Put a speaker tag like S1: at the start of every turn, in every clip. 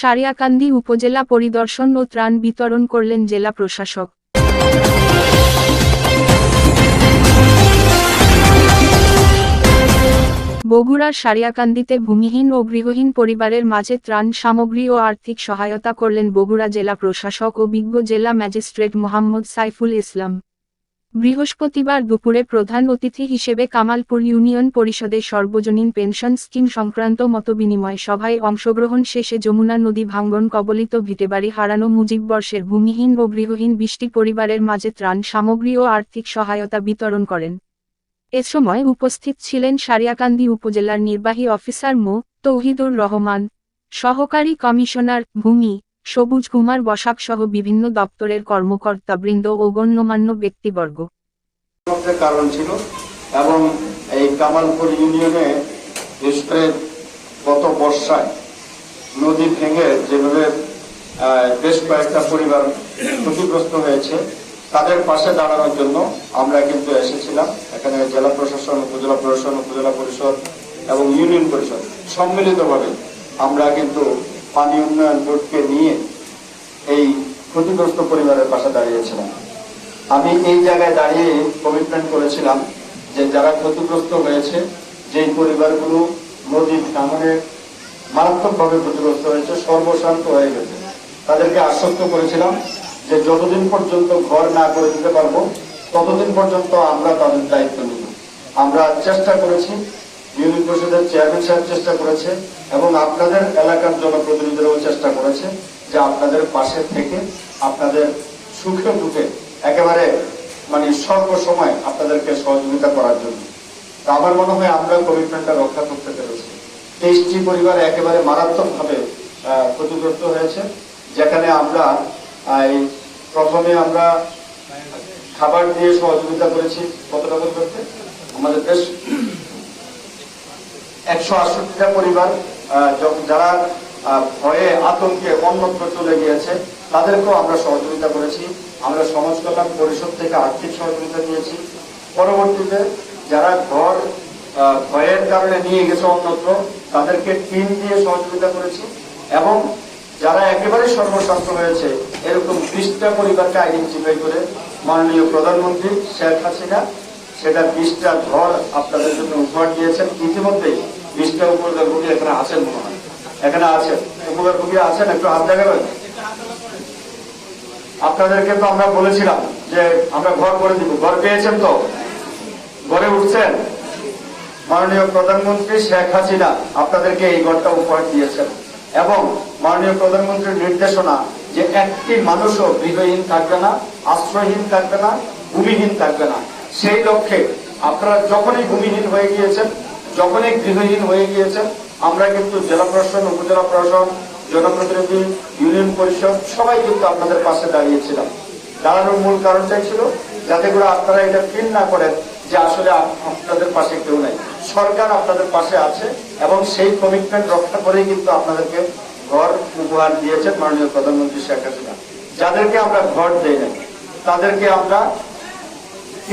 S1: সারিয়াকান্দি উপজেলা পরিদর্শন ও ত্রাণ বিতরণ করলেন জেলা প্রশাসক। বগুড়ার সারিয়াকান্দিতে ভূমিহীন ও গৃহহীন পরিবারের মাঝে ত্রাণ সামগ্রী ও আর্থিক সহায়তা করলেন বগুড়া জেলা প্রশাসক ও বিজ্ঞ জেলা ম্যাজিস্ট্রেট মোহাম্মদ সাইফুল ইসলাম। বৃহস্পতিবার দুপুরে প্রধান অতিথি হিসেবে কামালপুর ইউনিয়ন পরিষদের সর্বজনীন পেনশন স্কিম সংক্রান্ত মতবিনিময় সভায় অংশগ্রহণ শেষে যমুনা নদী ভাঙ্গন কবলিত ভিটেবাড়ি হারানো মুজিব বর্ষের ভূমিহীন ও গৃহহীন বৃষ্টি পরিবারের মাঝে ত্রাণ সামগ্রী ও আর্থিক সহায়তা বিতরণ করেন। এ সময় উপস্থিত ছিলেন সারিয়াকান্দি উপজেলার নির্বাহী অফিসার মো. তৌহিদুর রহমান, সহকারী কমিশনার ভূমি সবুজ কুমার বসাক সহ বিভিন্ন দপ্তরের কর্মকর্তাবৃন্দ ও গণ্যমান্য ব্যক্তিবর্গ।
S2: কারণ ছিল এবং এই কামালপুর ইউনিয়নে বিশেষ গত বর্ষায় নদী ভেঙে যেভাবে বেশ কয়েকটা পরিবার ক্ষতিগ্রস্ত হয়েছে, তাদের পাশে দাঁড়ানোর জন্য আমরা কিন্তু এসেছিলাম। এখানে জেলা প্রশাসন, উপজেলা প্রশাসন, উপজেলা পরিষদ এবং ইউনিয়ন পরিষদ সম্মিলিতভাবে আমরা কিন্তু পানি উন্নয়ন বোর্ডকে নিয়ে এই ক্ষতিগ্রস্ত পরিবারের পাশে দাঁড়িয়েছিলাম। আমি এই জায়গায় দাঁড়িয়ে কমিটমেন্ট করেছিলাম যে যারা ক্ষতিগ্রস্ত হয়েছে যে পরিবারগুলো নদী ভাঙনে মারাত্মকভাবে ক্ষতিগ্রস্ত হয়েছে, সর্বশান্ত হয়ে গেছে। তাদেরকে আশ্বস্ত করেছিলাম যে যতদিন পর্যন্ত ঘর না করে দিতে পারব, ততদিন পর্যন্ত আমরা তাদের দায়িত্ব নিব। আমরা চেষ্টা করেছি ইউনিয়ন পরিষদের চেয়ারম্যান সাহেব চেষ্টা করেছে এবং আপনাদের এলাকার জনপ্রতিনিধিরাও চেষ্টা করেছে যে আপনাদের পাশে থেকে আপনাদের সুখে দুঃখে একেবারে মানে সর্বসময় আপনাদেরকে সহযোগিতা করার জন্য। আমার মনে হয় আমরা কমিটমেন্টটা রক্ষা করতে পেরেছি। তেইশটি পরিবার একেবারে মারাত্মকভাবে ক্ষতিগ্রস্ত হয়েছে, যেখানে আমরা এই প্রথমে আমরা খাবার দিয়ে সহযোগিতা করেছি। কত টাকা করতে আমাদের বেশ একশো আটষট্টিটা পরিবার যারা ভয়ে আতঙ্কে অন্যত্র চলে গিয়েছে, তাদেরকেও আমরা সহযোগিতা করেছি। আমরা সমাজ কল্যাণ পরিষদ থেকে আর্থিক সহযোগিতা দিয়েছি পরবর্তীতে যারা ঘর ভয়ের কারণে নিয়ে গেছে অন্যত্র, তাদেরকে টিম দিয়ে সহযোগিতা করেছি এবং যারা একেবারে সর্বশান্ত হয়েছে, এরকম বিশটা পরিবারকে আইডেন্টিফাই করে মাননীয় প্রধানমন্ত্রী শেখ হাসিনা সেটা বিশটা ঘর আপনাদের জন্য উপহার দিয়েছেন। ইতিমধ্যেই বিশটা উপকার ভোগী এখানে আছেন মনে হয়। এখানে আছেন উপকার ভোগী আছেন একটু হাত দেখাবেন? আপনাদেরকে তো আমরা বলেছিলাম যে আমরা ঘর করে দিব। ঘর পেয়েছেন তো? ঘরে উঠছেন? মাননীয় প্রধানমন্ত্রী শেখ হাসিনা আপনাদেরকে এই ঘরটা উপহার দিয়েছেন। এবং মাননীয় প্রধানমন্ত্রীর নির্দেশনা যে একটি মানুষও গৃহহীন থাকবে না, আশ্রয়হীন থাকবে না, ভূমিহীন থাকবে না। সেই লক্ষ্যে আপনারা যখনই ভূমিহীন হয়ে গিয়েছেন, যখনই গৃহহীন হয়ে গিয়েছেন, আমরা কিন্তু জেলা প্রশাসন, উপজেলা প্রশাসন, জনপ্রতিনিধি, ইউনিয়ন পরিষদ সবাই কিন্তু আপনাদের পাশে দাঁড়িয়েছিলাম। দাঁড়ানোর মূল কারণটাই ছিল যাতে করে আপনারা এটা ফিল না করেন যে আসলে আপনাদের পাশে কেউ নাই। সরকার আপনাদের পাশে আছে এবং সেই কমিটমেন্ট রক্ষা করেই কিন্তু আপনাদেরকে ঘর উপহার দিয়েছেন মাননীয় প্রধানমন্ত্রী শেখ হাসিনা। যাদেরকে আমরা ঘর দেই না তাদেরকে আমরা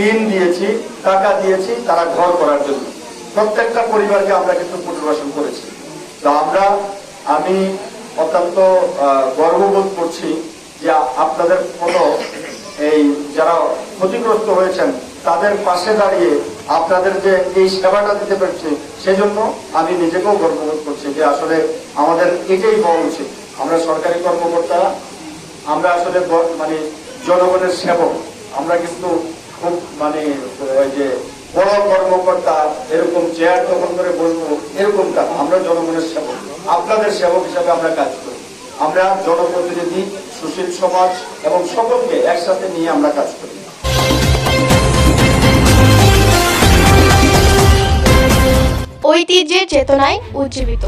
S2: ঋণ দিয়েছি, টাকা দিয়েছি, তারা ঘর করার জন্য। প্রত্যেকটা পরিবারকে আমরা কিন্তু পুনর্বাসন করেছি। তো আমরা, আমি অত্যন্ত গর্ববোধ করছি যে আপনাদের মতো এই যারা ক্ষতিগ্রস্ত হয়েছেন, তাদের পাশে দাঁড়িয়ে আপনাদের যে এই সেবাটা দিতে পেরেছি, সেজন্য আমি নিজেকেও গর্ববোধ করছি যে আসলে আমাদের এটাই হওয়া উচিত। আমরা সরকারি কর্মকর্তারা, আমরা আসলে মানে জনগণের সেবক। আমরা কিন্তু খুব মানে ওই যে বড় কর্মকর্তা এরকম চেয়ার দখল করে বসবো, এরকমটা। আমরা জনগণের সেবক। আপনাদের সেবক হিসাবে আমরা কাজ করি। আমরা জনপ্রতিনিধি, সুশীল সমাজ এবং সকলকে একসাথে নিয়ে আমরা কাজ করি।
S3: ঐতিহ্যের চেতনায় উজ্জীবিত।